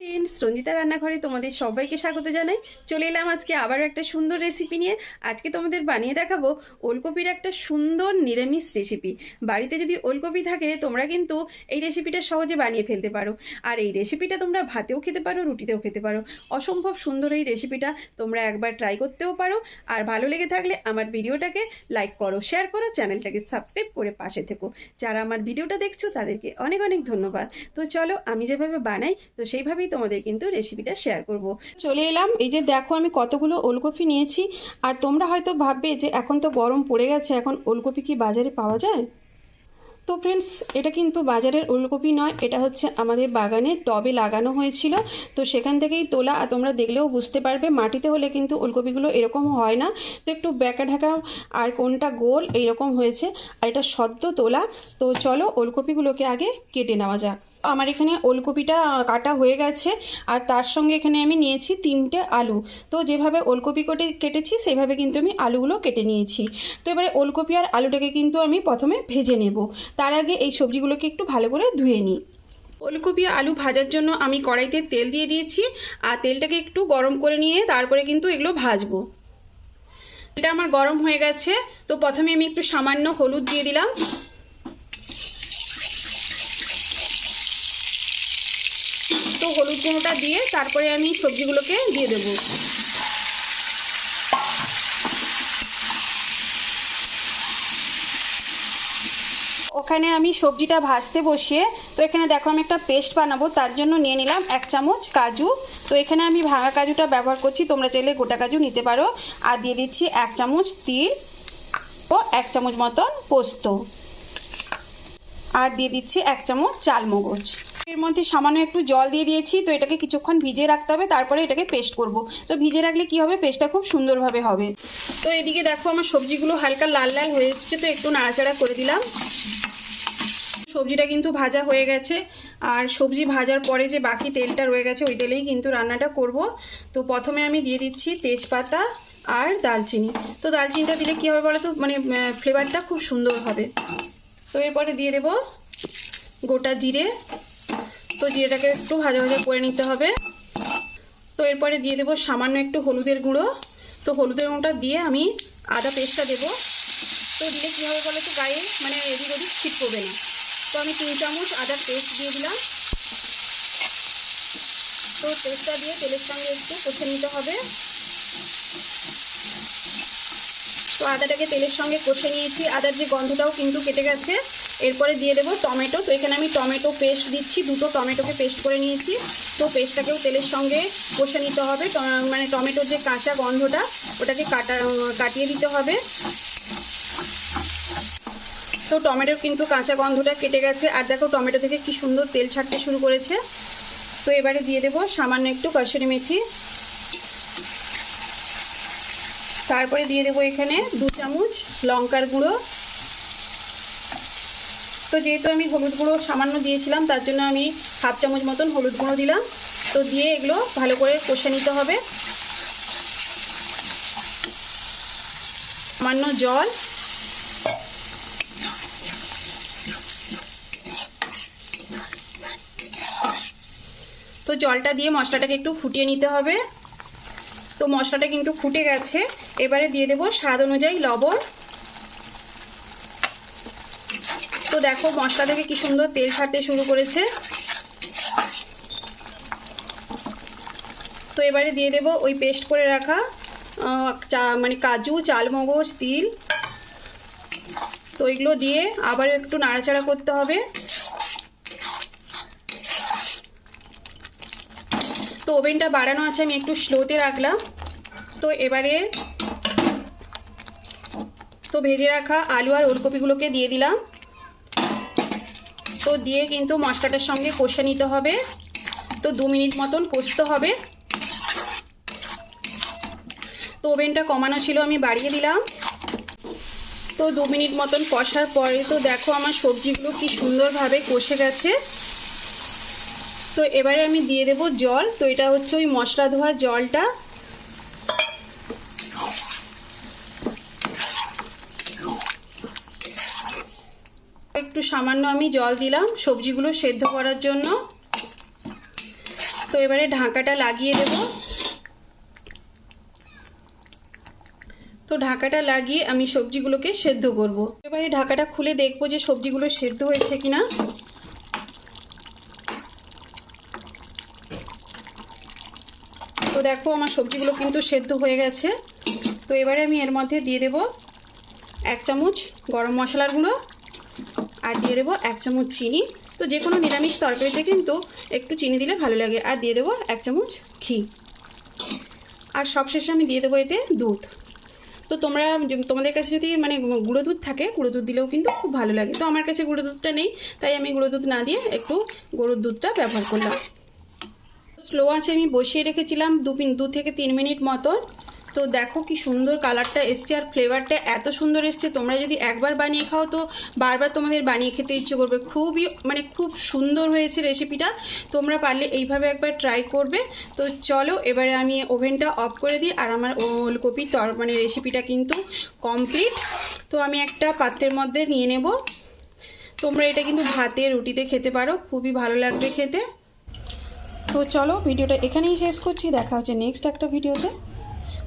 Friends Ranjita রান্নাঘরে তোমাদের সবাইকে স্বাগত জানাই। চলে এলাম আজকে আবারও একটা সুন্দর রেসিপি নিয়ে। আজকে তোমাদের বানিয়ে দেখাবো ওলকপির একটা সুন্দর নিরামিষ রেসিপি বাড়িতে যদি ওলকপি থাকে, তোমরা কিন্তু এই রেসিপিটা সহজে বানিয়ে ফেলতে পারো। আর এই রেসিপিটা তোমরা ভাতেও খেতে পারো, রুটিতেও খেতে পারো। অসম্ভব সুন্দর এই রেসিপিটা তোমরা একবার ট্রাই করতেও পারো। আর ভালো লেগে থাকলে আমার ভিডিওটাকে লাইক করো শেয়ার করো, চ্যানেলটাকে সাবস্ক্রাইব করে পাশে থেকো। যারা আমার ভিডিওটা দেখছ, তাদেরকে অনেক অনেক ধন্যবাদ। তো চলো, আমি যেভাবে বানাই, তো সেইভাবেই তোমাদের কিন্তু রেসিপিটা শেয়ার করব। চলে এলাম। এই যে দেখো, আমি কতগুলো ওলকপি নিয়েছি। আর তোমরা হয়তো ভাববে যে এখন তো গরম পড়ে গেছে, এখন ওলকপি কি বাজারে পাওয়া যায়? তো ফ্রেন্ডস এটা কিন্তু বাজারের ওলকপি নয়, এটা হচ্ছে আমাদের বাগানে টবে লাগানো হয়েছিল। তো সেখান থেকেই তোলা, আর তোমরা দেখলেও বুঝতে পারবে, মাটিতে হলে কিন্তু ওলকপিগুলো এরকম হয় না। তো একটু ব্যাকা ঢাকা, আর কোনটা গোল, এইরকম হয়েছে। আর এটা সদ্য তোলা। তো চলো ওলকপিগুলোকে আগে কেটে নেওয়া যাক। আমার এখানে ওলকপিটা কাটা হয়ে গেছে, আর তার সঙ্গে এখানে আমি নিয়েছি তিনটে আলু। তো যেভাবে ওলকপি কেটে কেটেছি, সেভাবে কিন্তু আমি আলুগুলো কেটে নিয়েছি। তো এবারে ওলকপি আর আলুটাকে কিন্তু আমি প্রথমে ভেজে নেব। তার আগে এই সবজিগুলোকে একটু ভালো করে ধুয়ে নিই। ওলকপি আলু ভাজার জন্য আমি কড়াইতে তেল দিয়ে দিয়েছি, আর তেলটাকে একটু গরম করে নিয়ে তারপরে কিন্তু এগুলো ভাজবো। এটা আমার গরম হয়ে গেছে, তো প্রথমে আমি একটু সামান্য হলুদ দিয়ে দিলাম। হলুদ গুঁড়োটা দিয়ে তারপরে আমি সবজিগুলোকে দিয়ে দেবো। ওখানে আমি সবজিটা ভাজতে বসিয়ে, তো এখানে দেখো আমি একটা পেস্ট বানাবো, তার জন্য নিয়ে নিলাম এক চামচ কাজু। তো এখানে আমি ভাঙা কাজুটা ব্যবহার করছি, তোমরা চাইলে গোটা কাজু নিতে পারো। আর দিয়ে দিচ্ছি এক চামচ তিল ও এক চামচ মতন পোস্ত। আর দিয়ে দিচ্ছি এক চামচ চালমগজ। এর মধ্যে সামান্য একটু জল দিয়ে দিয়েছি, তো এটাকে কিছুক্ষণ ভিজিয়ে রাখতে হবে, তারপরে এটাকে পেস্ট করব। তো ভিজে রাখলে কি হবে? পেস্টটা খুব সুন্দরভাবে হবে। তো এদিকে দেখো আমার সবজিগুলো হালকা লাল লাল হয়ে এসেছে, তো একটু নাড়াচাড়া করে দিলাম। সবজিটা কিন্তু ভাজা হয়ে গেছে, আর সবজি ভাজার পরে যে বাকি তেলটা রয়ে গেছে, ওই তেলেই কিন্তু রান্নাটা করব। তো প্রথমে আমি দিয়ে দিচ্ছি তেজপাতা আর দালচিনি। তো দালচিনিটা দিলে কী হবে বলো তো মানে ফ্লেভারটা খুব সুন্দর হবে। তো এরপরে দিয়ে দেব গোটা জিরে তো জিরেটাকে একটু ভাজা ভাজা করে নিতে হবে। তো এরপরে দিয়ে দেব সামান্য একটু হলুদের গুঁড়ো। তো হলুদের গুঁড়োটা দিয়ে আমি আদা পেস্টটা দেবো। তো দিলে কী হবে বলো তো, গায়ে মানে এদিক ওদিক ছিট পড়বে না। তো আমি তিন চামচ আদার পেস্ট দিয়ে দিলাম। তো পেস্টটা দিয়ে তেলের সঙ্গে একটু কষে নিতে হবে। তো আদাটাকে তেলের সঙ্গে কষে নিয়েছি। আদার যে গন্ধটাও কিন্তু কেটে গেছে। এরপরে দিয়ে দেবো টমেটো। তো এখানে আমি টমেটো পেস্ট দিচ্ছি, দুটো টমেটোকে পেস্ট করে নিয়েছি। তো পেস্টটাকেও তেলের সঙ্গে কষে নিতে হবে। মানে টমেটোর যে কাঁচা গন্ধটা, ওটাকে কাটা, কাটিয়ে দিতে হবে। তো টমেটোর কিন্তু কাঁচা গন্ধটা কেটে গেছে। আর দেখো টমেটো থেকে কি সুন্দর তেল ছাড়তে শুরু করেছে। তো এবারে দিয়ে দেবো সামান্য একটু কসুরি মেথি। তারপরে দিয়ে দেবো এখানে দু চামচ লঙ্কার গুঁড়ো। তো যেহেতু আমি হলুদ গুঁড়ো সামান্য দিয়েছিলাম, তার জন্য আমি হাফ চামচ মতন হলুদ গুঁড়ো দিলাম। তো দিয়ে এগুলো ভালো করে কষে নিতে হবে। সামান্য জল। তো জলটা দিয়ে মশলাটাকে একটু ফুটিয়ে নিতে হবে। তো মশলাটা কিন্তু ফুটে গেছে। এবারে দিয়ে দেবো স্বাদ অনুযায়ী লবণ। তো দেখো মশলা থেকে কি সুন্দর তেল ছাড়তে শুরু করেছে। তো এবারে দিয়ে দেবো ওই পেস্ট করে রাখা চা মানে কাজু, চালমগজ, তিল। তো ওইগুলো দিয়ে আবারও একটু নাড়াচাড়া করতে হবে। তো ওভেনটা বাড়ানো আছে, আমি একটু স্লোতে রাখলাম। তো এবারে তো ভেজে রাখা আলু আর ওলকপিগুলোকে দিয়ে দিলাম। তো দিয়ে কিন্তু মশলাটার সঙ্গে কষে নিতে হবে। তো দু মিনিট মতন কষতে হবে। তো ওভেনটা কমানো ছিল, আমি বাড়িয়ে দিলাম। তো দু মিনিট মতন কষার পরে তো দেখো আমার সবজিগুলো কি সুন্দরভাবে কষে গেছে। তো এবারে আমি দিয়ে দেব জল। তো এটা হচ্ছে ওই মশলা ধোয়া জলটা। একটু সামান্য আমি জল দিলাম সবজিগুলো সেদ্ধ করার জন্য। তো এবারে ঢাকাটা লাগিয়ে দেব। তো ঢাকাটা লাগিয়ে আমি সবজিগুলোকে সেদ্ধ করব। এবারে ঢাকাটা খুলে দেখব যে সবজিগুলো সেদ্ধ হয়েছে কিনা। তো দেখো আমার সবজিগুলো কিন্তু সেদ্ধ হয়ে গেছে। তো এবারে আমি এর মধ্যে দিয়ে দেব এক চামচ গরম মশলার গুঁড়ো। আর দিয়ে দেবো এক চামচ চিনি। তো যে কোনো নিরামিষ তরকারিতে কিন্তু একটু চিনি দিলে ভালো লাগে। আর দিয়ে দেবো এক চামচ ঘি। আর সবশেষে আমি দিয়ে দেবো এতে দুধ। তো তোমরা তোমাদের কাছে যদি মানে গুঁড়ো দুধ থাকে, গুঁড়ো দুধ দিলেও কিন্তু খুব ভালো লাগে। তো আমার কাছে গুঁড়ো দুধটা নেই, তাই আমি গুঁড়ো দুধ না দিয়ে একটু গরুর দুধটা ব্যবহার করলাম। স্লো আছে আমি বসিয়ে রেখেছিলাম দু দু থেকে তিন মিনিট মতন। তো দেখো কি সুন্দর কালারটা এসছে আর ফ্লেভারটা এত সুন্দর এসছে। তোমরা যদি একবার বানিয়ে খাও তো বারবার তোমাদের বানিয়ে খেতে ইচ্ছে করবে। খুবই মানে খুব সুন্দর হয়েছে রেসিপিটা তোমরা পারলে এইভাবে একবার ট্রাই করবে। তো চলো, এবারে আমি ওভেনটা অফ করে দিই আর আমার ওলকপির তর মানে রেসিপিটা কিন্তু কমপ্লিট তো আমি একটা পাত্রের মধ্যে নিয়ে নেব। তোমরা এটা কিন্তু ভাতে রুটিতে খেতে পারো। খুবই ভালো লাগবে খেতে। তো চলো, ভিডিওটা এখানেই শেষ করছি। দেখা হচ্ছে নেক্সট একটা ভিডিওতে।